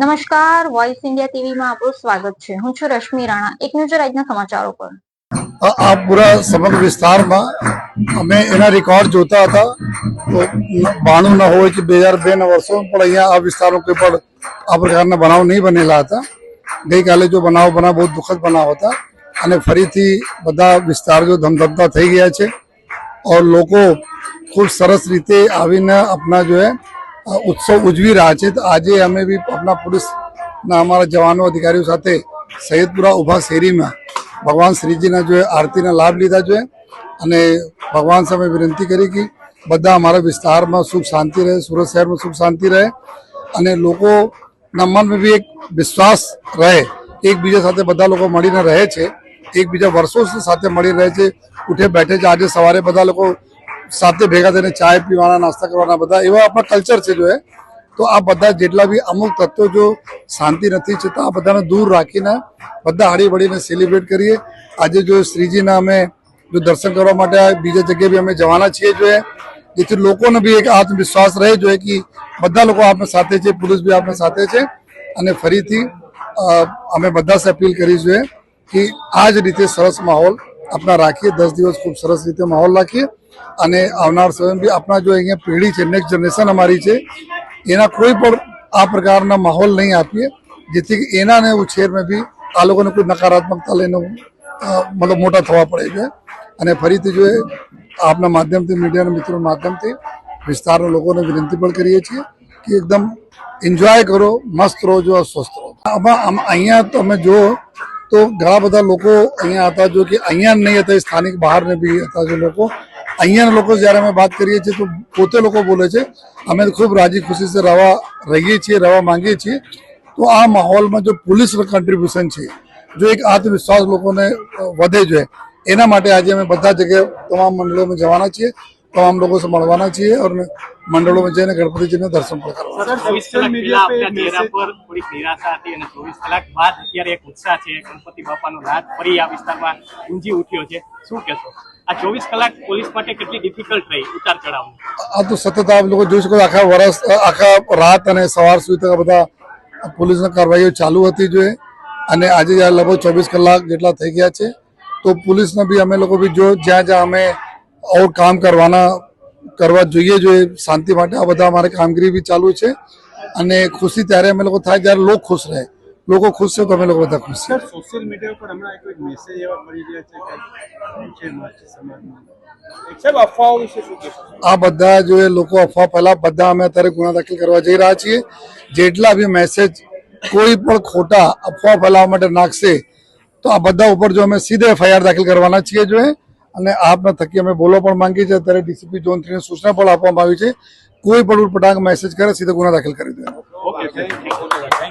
નમસ્કાર voice India ટીવીમાં આપનું સ્વાગત છે. હું છું રશ્મિ રાણા. એક નજર આજના સમાચારો પર. આ પૂરા સમગ્ર વિસ્તારમાં અમે એના રેકોર્ડ જોતા હતા. તો બાણું ન હોય કે બે હજાર બે ના વર્ષો પણ અહીંયા આ વિસ્તારમાં કોઈ પણ આ પ્રકારના બનાવ નહીં બનેલા હતા. ગઈકાલે જો બનાવ બનાવ બહુ દુઃખદ બનાવ હતા. અને ફરીથી બધા વિસ્તાર જો ધમધમતા થઈ ગયા છે. ઓર લોકો ખૂબ સરસ રીતે આવીને આપણા જો ઉત્સવ ઉજવી રહ્યા છે. તો આજે અમે બી આપણા પોલીસના અમારા જવાનો અધિકારીઓ સાથે સૈયદપુરા ઊભા શેરીમાં ભગવાન શ્રીજીના જોઈએ આરતીના લાભ લીધા જોઈએ અને ભગવાન સામે વિનંતી કરી કે બધા અમારા વિસ્તારમાં સુખ શાંતિ રહે, સુરત શહેરમાં સુખ શાંતિ રહે અને લોકોના મનમાં બી એક વિશ્વાસ રહે. એકબીજા સાથે બધા લોકો મળીને રહે છે. એકબીજા વર્ષો સાથે મળી રહે છે. ઉઠે બેઠે છે. આજે સવારે બધા લોકો સાથે ભેગા થઈને ચાય પીવાના, નાસ્તા કરવાના, બધા એવા આપણા કલ્ચર છે જો એ. તો આ બધા જેટલા બી અમુક તત્વો જો શાંતિ નથી છતાં આ બધાને દૂર રાખીને બધા હળી વળીને સેલિબ્રેટ કરીએ. આજે જો શ્રીજીના અમે જો દર્શન કરવા માટે બીજા જગ્યાએ બી અમે જવાના છીએ જો જેથી લોકોને બી એક આત્મવિશ્વાસ રહે જોઈએ કે બધા લોકો આપણે સાથે છે પોલીસ બી આપણે સાથે છે. અને ફરીથી અમે બધા અપીલ કરી જોઈએ કે આ જ રીતે સરસ માહોલ આપણા રાખીએ. દસ દિવસ ખૂબ સરસ રીતે માહોલ રાખીએ. અને આવનાર સમય બી આપણા જો અહીંયા પેઢી છે નેક્સ્ટ જનરેશન અમારી છે, એના કોઈ પણ આ પ્રકારના માહોલ નહીં આપીએ, જેથી એનાને ઉછેરમાં બી આ લોકોને કોઈ નકારાત્મકતા લઈને મતલબ મોટા થવા પડે છે. અને ફરીથી જો આપના માધ્યમથી, મીડિયાના મિત્રો માધ્યમથી વિસ્તારના લોકોને વિનંતી પણ કરીએ છીએ કે એકદમ એન્જોય કરો, મસ્ત રહો જો સ્વસ્થ રહો. આમ અહીંયા તમે જો, તો ઘણા બધા લોકો અહીંયા હતા, જો કે અહીંયા નહીં હતા સ્થાનિક બહારને બી હતા જો લોકો. અહીંયાના લોકો જ્યારે અમે વાત કરીએ છીએ તો પોતે લોકો બોલે છે અમે ખૂબ રાજી ખુશી સે રહેવા રહીએ છીએ રહેવા માંગીએ છીએ. તો આ માહોલમાં જો પોલીસનું કન્ટ્રીબ્યુશન છે જો એક આત્મવિશ્વાસ લોકોને વધે જોઈએ એના માટે આજે અમે બધા જગ્યાએ તમામ મંડળોમાં જવાના છીએ તમામ લોકો સે મળવાના છીએ અને મંડળોમાં જઈને ગણપતિજીને દર્શન પણ કરવાના ચોવીસ કલાક પહેલા ચહેરા પર થોડીક નિરાશા હતી અને ચોવીસ કલાક બાદ અત્યારે એક ઉત્સાહ છે ગણપતિ બાપાનો રાત ફરી આ વિસ્તારમાં ગુંજી ઉઠ્યો છે. શું કહેશો? આ તો સતત આપ લોકો જોઈ શકો આખા વર્ષ આખા રાત અને સવાર સુધી બધા પોલીસની કાર્યવાહીઓ ચાલુ હતી જોઈએ. અને આજે લગભગ ચોવીસ કલાક જેટલા થઈ ગયા છે, તો પોલીસને બી અમે લોકો બી જો જ્યાં જ્યાં અમે ઓર કામ કરવાના, કરવા જોઈએ જોઈએ શાંતિ માટે આ બધા અમારે કામગીરી બી ચાલુ છે. અને ખુશી ત્યારે અમે લોકો થાય જ્યારે લોકો ખુશ રહે. લોકો ખુશ છે તો અમે લોકો બધા ખુશ છે. સોશિયલ મીડિયા પર હમણાં એક મેસેજ એવા મળી રહ્યા છે કે સાહેબ અફવાઓ વિશે શું આ બધા જો એ લોકો અફવા પહેલા બધા અમે અત્યારે ગુના દાખલ કરવા જઈ રહ્યા છીએ. જેટલા બી મેસેજ કોઈ પણ ખોટા અફવા ફેલાવવા માટે નાખશે તો આ બધા ઉપર જો અમે સીધે એફઆઈઆર દાખલ કરવાના છીએ જો અને આપના થકી અમે બોલો પણ માંગીએ છીએ. અત્યારે ડીસીપી ઝોન થ્રીને સૂચના પણ આપવામાં આવી છે. કોઈ પણ ઉટપટાંગ મેસેજ કરે સીધે ગુના દાખલ કરી દેવાનો યુ